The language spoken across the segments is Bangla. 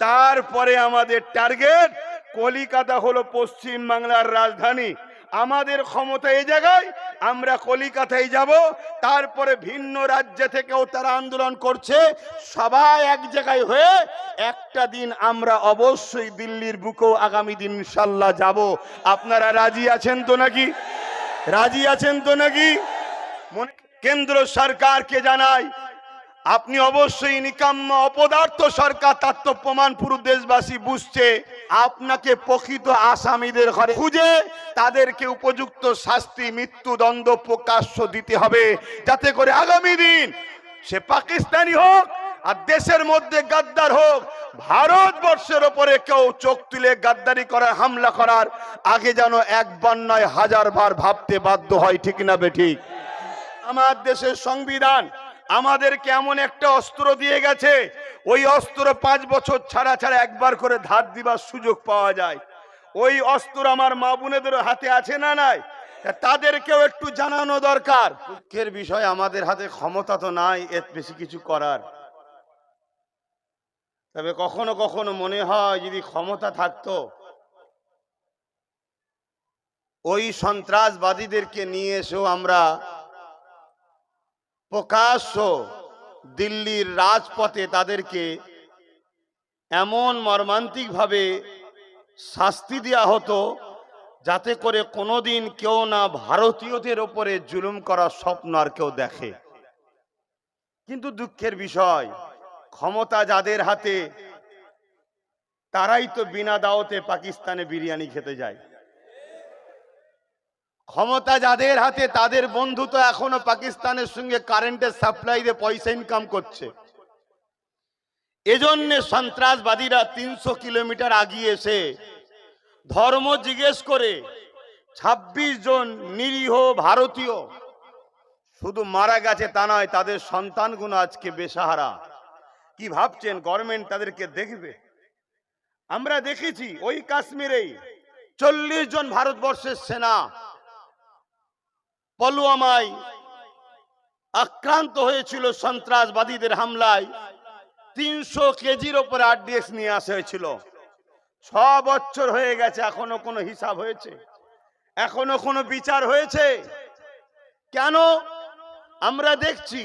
তারপরে আমাদের টার্গেট কলিকাতা হলো পশ্চিম বাংলার রাজধানী। আমাদের ক্ষমতা এই জায়গায়, আমরা কলিকাতায় যাব, তারপরে ভিন্ন রাজ্য থেকেও তারা আন্দোলন করছে। সবাই এক জায়গায় হয়ে একটা দিন আমরা অবশ্যই দিল্লির বুকেও আগামী দিন ইনশাল্লাহ যাব। আপনারা রাজি আছেন তো নাকি? রাজি আছেন তো নাকি? কেন্দ্র সরকারকে জানাই আপনি অবশ্যই নিকাম্য অপদার্থ সরকার তাত্ত্ব প্রমাণ পুরো দেশবাসী বুঝছে। আপনাকে প্রকৃত আসামিদের ঘরে খুঁজে তাদেরকে উপযুক্ত শাস্তি, মৃত্যুদণ্ড প্রকাশ্য দিতে হবে, যাতে করে আগামী দিন সে পাকিস্তানি হোক আর দেশের মধ্যে গাদ্দার হোক, ভারতবর্ষের ওপরে কেউ চোখ তুলে গাদ্দারি করার, হামলা করার, আগে যেন একবার নয় হাজার বার ভাবতে বাধ্য হয়, ঠিক না বেঠিক আমার দেশের সংবিধান আমাদেরকে কেমন একটা অস্ত্র দিয়ে গেছে। ওই অস্ত্র পাঁচ বছর ছাড়া ছাড়া একবার করে ধার দিবার সুযোগ পাওয়া যায়। ওই অস্ত্র আমার মা বোনেদের হাতে আছে না নাই? তাদেরকেও একটু জানানো দরকার। দুঃখের বিষয়, আমাদের হাতে ক্ষমতা তো নাই, এর বেশি কিছু করার। তবে কখনো কখনো মনে হয়, যদি ক্ষমতা থাকতো, ওই সন্ত্রাসবাদীদেরকে নিয়ে এসেও আমরা প্রকাশ্য দিল্লির রাজপথে তাদেরকে এমন মর্মান্তিকভাবে শাস্তি দেওয়া হতো যাতে করে কোনোদিন কেউ না ভারতীয়দের ওপরে জুলুম করার স্বপ্ন আর কেউ দেখে। কিন্তু দুঃখের বিষয়, ক্ষমতা যাদের হাতে, তারাই তো বিনা দাওতে পাকিস্তানে বিরিয়ানি খেতে যায়। ক্ষমতা যাদের হাতে, তাদের বন্ধু তো এখনও পাকিস্তানের সঙ্গে কারেন্টের সাপ্লাই দিয়ে পয়সা ইনকাম করছে। এজন্য সন্ত্রাসবাদীরা তিনশো কিলোমিটার আগিয়ে এসে ধর্ম জিজ্ঞেস করে ২৬ জন নিরীহ ভারতীয় শুধু মারা গেছে তা নয়, তাদের সন্তানগুলো আজকে বেসাহারা। কি ভাবছেন? গভর্নমেন্ট তাদেরকে দেখবে? আমরা দেখেছি, ওই কাশ্মীরেই চল্লিশ জন ভারতবর্ষের সেনা পলুয়ামায় আক্রান্ত হয়েছিল সন্ত্রাসবাদীদের হামলায়। তিনশো কেজির ওপরে আরডিএক্স নিয়ে আসা হয়েছিল। ছ বছর হয়ে গেছে, এখনও কোনো হিসাব হয়েছে? এখনও কোনো বিচার হয়েছে? কেন? আমরা দেখছি,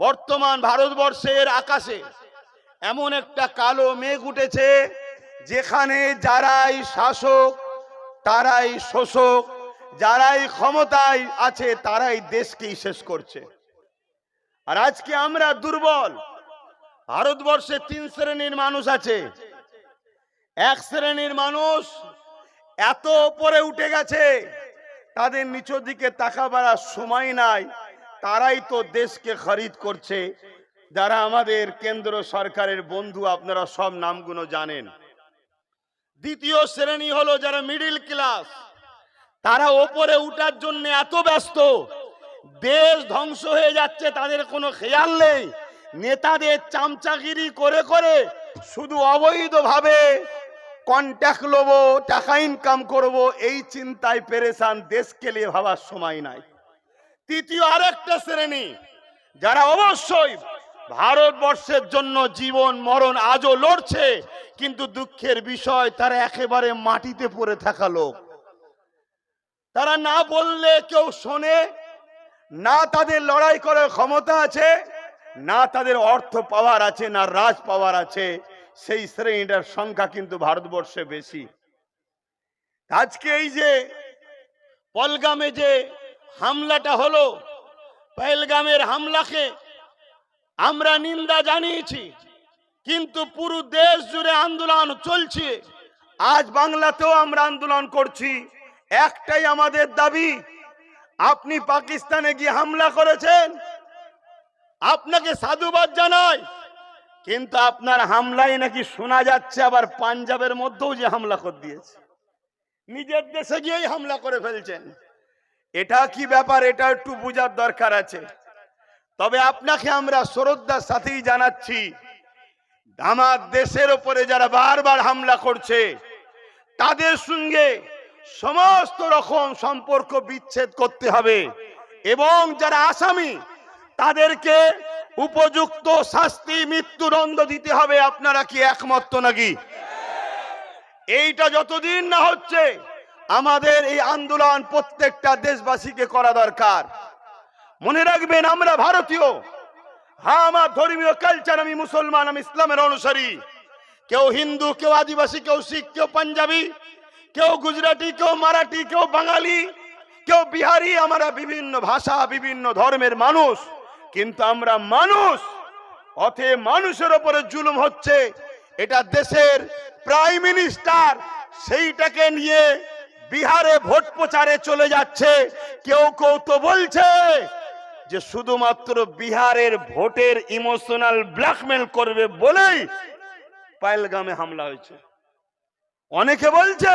বর্তমান ভারতবর্ষের আকাশে এমন একটা কালো মেঘ উঠেছে, যেখানে যারাই শাসক, তারাই শোষক যারাই ক্ষমতায় আছে, তারাই দেশকেই শেষ করছে। আর আজকে আমরা দুর্বল। ভারতবর্ষে তিন শ্রেণির মানুষ আছে। এক শ্রেণির মানুষ এত উপরে উঠে গেছে, তাদের নিচের দিকে তাকাবার সময় নাই। তারাই তো দেশকে খরিদ করছে। যারা আমাদের কেন্দ্র সরকারের বন্ধু, আপনারা সব নামগুলো জানেন। দ্বিতীয় শ্রেণি হলো যারা মিডিল ক্লাস তারা ওপরে উঠার জন্য এত ব্যস্ত। দেশ ধ্বংস হয়ে যাচ্ছে, তাদের কোনো খেয়াল নেই। নেতাদের চামচাগিরি করে করে শুধু অবৈধভাবে কন্ট্যাক্ট লবো, টাকা ইনকাম করব, এই চিন্তায় পেরেশান দেশকে নিয়ে ভাবার সময় নাই। তৃতীয় আরেকটা শ্রেণি, যারা অবশ্যই ভারতবর্ষের জন্য জীবন, মরণ আজও লড়ছে, কিন্তু দুঃখের বিষয়, তারা একেবারে মাটিতে পড়ে থাকা লোক। তারা না বললে কেউ শোনে, না তাদের লড়াই করার ক্ষমতা আছে, না তাদের অর্থ পাওয়ার আছে, না রাজ পাওয়ার আছে, সেই শ্রেণীটার সংখ্যা কিন্তু ভারতবর্ষে বেশি। আজকে এই যে পলগামে যে হামলাটা হলো পহেলগামের হামলাকে আমরা নিন্দা জানিয়েছি, কিন্তু পুরো দেশ জুড়ে আন্দোলন চলছে। আজ বাংলাতেও আমরা আন্দোলন করছি। একটাই আমাদের দাবি, আপনি পাকিস্তানে গিয়ে হামলা করেছেন। আপনাকে সাধুবাদ জানাই, কিন্তু আপনার হামলায় নাকি শোনা যাচ্ছে আবার পাঞ্জাবের মধ্যেও যে হামলা করে দিয়েছে। নিজের দেশে গিয়েই হামলা করে ফেলছেন। এটা কি ব্যাপার? এটা একটু বোঝার দরকার আছে। তবে আপনাকে আমরা শ্রদ্ধার সাথেই জানাচ্ছি, আমার দেশের ওপরে যারা বারবার হামলা করছে, তাদের সঙ্গে সমস্ত রকম সম্পর্ক বিচ্ছেদ করতে হবে। এবং যারা আসামি, তাদেরকে উপযুক্ত শাস্তি, মৃত্যুদণ্ড দিতে হবে। আপনারা কি একমত নাকি? এইটা যতদিন না হচ্ছে, আমাদের এই আন্দোলন প্রত্যেকটা দেশবাসীকে করা দরকার। মনে রাখবেন, আমরা ভারতীয়। হ্যাঁ আমার ধর্মীয় কালচার আমি মুসলমান, আমি ইসলামের অনুসারী। কেউ হিন্দু, কেউ আদিবাসী, কেউ শিখ, কেউ পাঞ্জাবি। কেউ গুজরাটি, কেউ মারাঠি, কেউ বাঙালি, কেউ বিহারি, আমরা বিভিন্ন ভাষা, বিভিন্ন ধর্মের মানুষ, কিন্তু আমরা মানুষ। অথে মানুষের ওপরে জুলুম হচ্ছে। এটা দেশের প্রাইম মিনিস্টার, সেইটাকে নিয়ে বিহারে ভোট প্রচারে চলে যাচ্ছে। কেউ কেউ তো বলছে যে শুধুমাত্র বিহারের ভোটের ইমোশনাল ব্ল্যাকমেল করবে বলেই পায়েলগামে হামলা হয়েছে। অনেকে বলছে,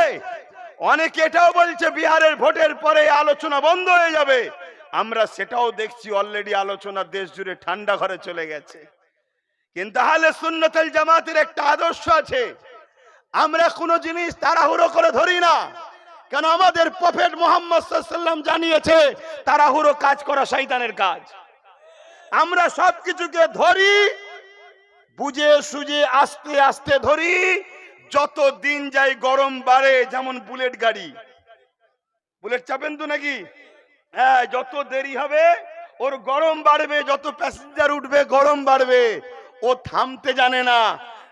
অনেকে এটাও বলছে বিহারের ভোটের পরে আলোচনা বন্ধ হয়ে যাবে। আমরা সেটাও দেখছি অলরেডি আলোচনা দেশ জুড়ে ঠান্ডা ঘরে চলে গেছে। কিন্তু তাহলে সুন্নতুল জামাতের একটা আদর্শ আছে। আমরা কোনো জিনিস তাড়াহুড়ো করে ধরি না। কেন আমাদের প্রফেট মোহাম্মদ সাল্লাম জানিয়েছে, তাড়াহুড়ো কাজ করা শয়তানের কাজ। আমরা সবকিছুকে ধরি, বুঝে সুঝে আস্তে আস্তে ধরি যত দিন যাই গরম বাড়ে, যেমন বুলেট গাড়ি। বুলেট চাপেন তো নাকি? হ্যাঁ যত দেরি হবে, ওর গরম বাড়বে, যত প্যাসেঞ্জার উঠবে, গরম বাড়বে। ও থামতে জানে না।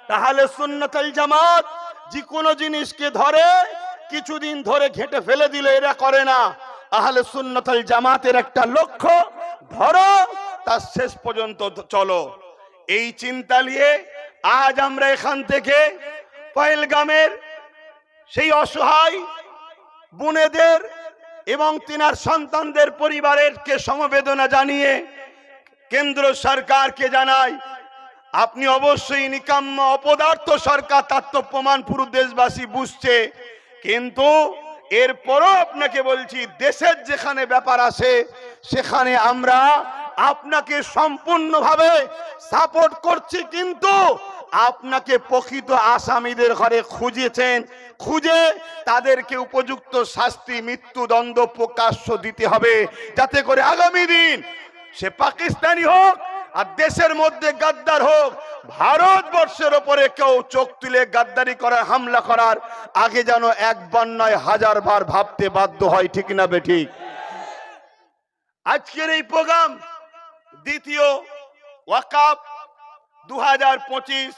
তাহলে সুন্নতাল জামাত যে কোনো জিনিসকে ধরে, কিছুদিন ধরে ঘেটে ফেলে দিলে এরা করে না। তাহলে সুন্নতাল জামাতের একটা লক্ষ্য, ধরো তার শেষ পর্যন্ত চলো। এই চিন্তা নিয়ে আজ আমরা এখান থেকে পয়েলগামের সেই অসহায় বোনেদের এবং তিনার সন্তানদের পরিবারের কে সমবেদনা জানিয়ে কেন্দ্র সরকারকে জানাই, আপনি অবশ্যই নিকাম্য অপদার্থ সরকার তার তো প্রমাণ পুরো দেশবাসী বুঝছে। কিন্তু এরপরও আপনাকে বলছি, দেশের যেখানে ব্যাপার আছে, সেখানে আমরা আপনাকে সম্পূর্ণভাবে সাপোর্ট করছি। কিন্তু আপনাকে প্রকৃত আসামিদের ঘরে খুঁজেছেন। খুঁজে তাদেরকে উপযুক্ত শাস্তি, মৃত্যুদণ্ড প্রকাশ্য দিতে হবে। যাতে করে আগামী দিন সে পাকিস্তানি হোক আর দেশের মধ্যে গাদ্দার হোক, ভারতবর্ষের ওপরে কেউ চোখ তুলে গাদ্দারি করার, হামলা করার, আগে যেন একবার নয়, হাজার বার ভাবতে বাধ্য হয়, ঠিক না বেঠিক আজকের এই প্রোগ্রাম দ্বিতীয় ওয়াকাপ দু হাজার পঁচিশ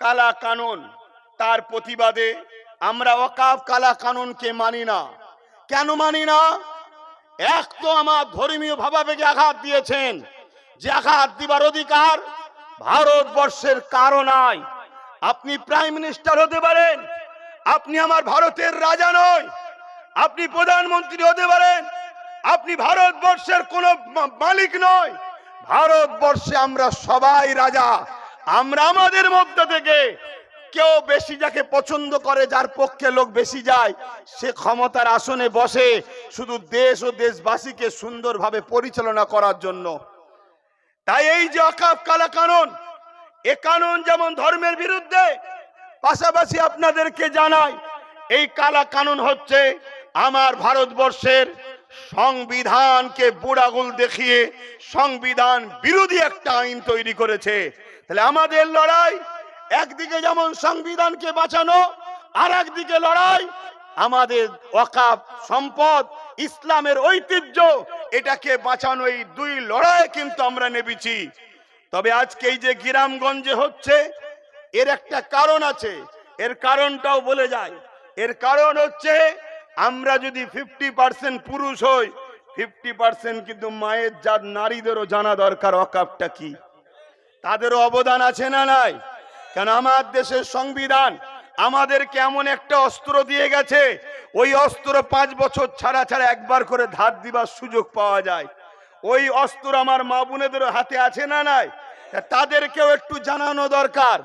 কালা কানুন। তার প্রতিবাদে আমরা ওয়াকাফ কালা কানুনকে মানি না। কেন মানি না? এক তো আমার ধর্মীয় ভাবাবেগে আঘাত দিয়েছেন, যে আঘাত দিবার অধিকার ভারতবর্ষের কারও নাই। আপনি প্রাইম মিনিস্টার হতে পারেন, আপনি আমার ভারতের রাজা নয় আপনি প্রধানমন্ত্রী হতে পারেন, আপনি ভারতবর্ষের কোনো মালিক নয় ভারতবর্ষে আমরা সবাই রাজা। আমরা আমাদের মধ্যে থেকে কেউ বেশি যাকে পছন্দ করে, যার পক্ষে লোক বেশি যায়, সে ক্ষমতার আসনে বসে শুধু দেশ ও দেশবাসীকে সুন্দরভাবে পরিচালনা করার জন্য। তাই এই যে অকাপ কালা কানুন এ কানুন যেমন ধর্মের বিরুদ্ধে, পাশাপাশি আপনাদেরকে জানাই, এই কালা কানুন হচ্ছে আমার ভারতবর্ষের সংবিধানকে বুড়াগুল দেখিয়ে সংবিধান বিরোধী একটা আইন তৈরি করেছে। তাহলে আমাদের লড়াই, একদিকে যেমন সংবিধানকে বাঁচানো আর একদিকে লড়াই আমাদের ওয়াকাফ সম্পদ, ইসলামের ঐতিহ্য, এটাকে বাঁচানো এই দুই লড়াই কিন্তু আমরা নেবেছি তবে আজকে এই যে গ্রামগঞ্জে হচ্ছে, এর একটা কারণ আছে, এর কারণটাও বলে যায়। এর কারণ হচ্ছে, আমরা যদি ফিফটি পার্সেন্ট পুরুষ হই ফিফটি পার্সেন্ট কিন্তু মায়ের জাত নারীদেরও জানা দরকার অকাপটা কি? তাদেরও অবদান আছে না নাই? কেন আমার দেশের সংবিধান আমাদের কেমন একটা অস্ত্র দিয়ে গেছে, ওই অস্ত্র পাঁচ বছর ছাড়া ছাড়া একবার করে ধার দিবার সুযোগ পাওয়া যায়। ওই অস্ত্র আমার মা বোনেদের হাতে আছে না নাই? তাদেরকেও একটু জানানো দরকার।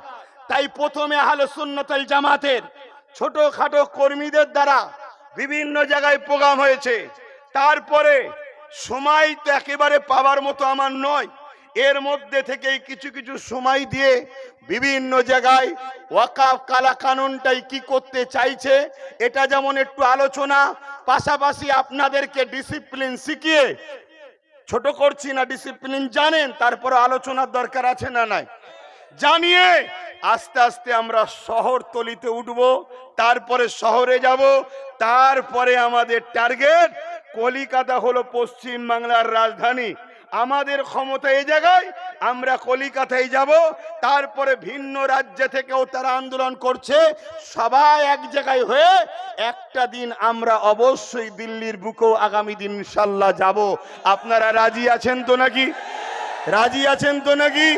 তাই প্রথমে আহলে সুন্নতাল জামাতের ছোটখাটো কর্মীদের দ্বারা বিভিন্ন জায়গায় প্রোগ্রাম হয়েছে। তারপরে সময় তো একেবারে পাওয়ার মতো আমার নয়। এর মধ্যে থেকেই কিছু কিছু সময় দিয়ে বিভিন্ন জায়গায় ওয়াকাফ কালা কানুনটাই কি করতে চাইছে, এটা যেমন একটু আলোচনা, পাশাপাশি আপনাদেরকে ডিসিপ্লিন শিখিয়ে, ছোট করছি না ডিসিপ্লিন জানেন, তারপরে আলোচনার দরকার আছে না নাই? জানিয়ে আস্তে আস্তে আমরা শহর তলিতে উঠব, তারপরে শহরে যাব, তারপরে আমাদের টার্গেট কলিকাতা হলো পশ্চিম বাংলার রাজধানী। আমাদের ক্ষমতা এই জায়গায়, আমরা কলিকাতায় যাব, তারপরে ভিন্ন রাজ্যে থেকেও তারা আন্দোলন করছে, সবাই এক জায়গায় হয়ে একটা দিন আমরা অবশ্যই দিল্লির বুকেও আগামী দিন ইনশাল্লাহ যাব। আপনারা রাজি আছেন তো নাকি? রাজি আছেন তো নাকি?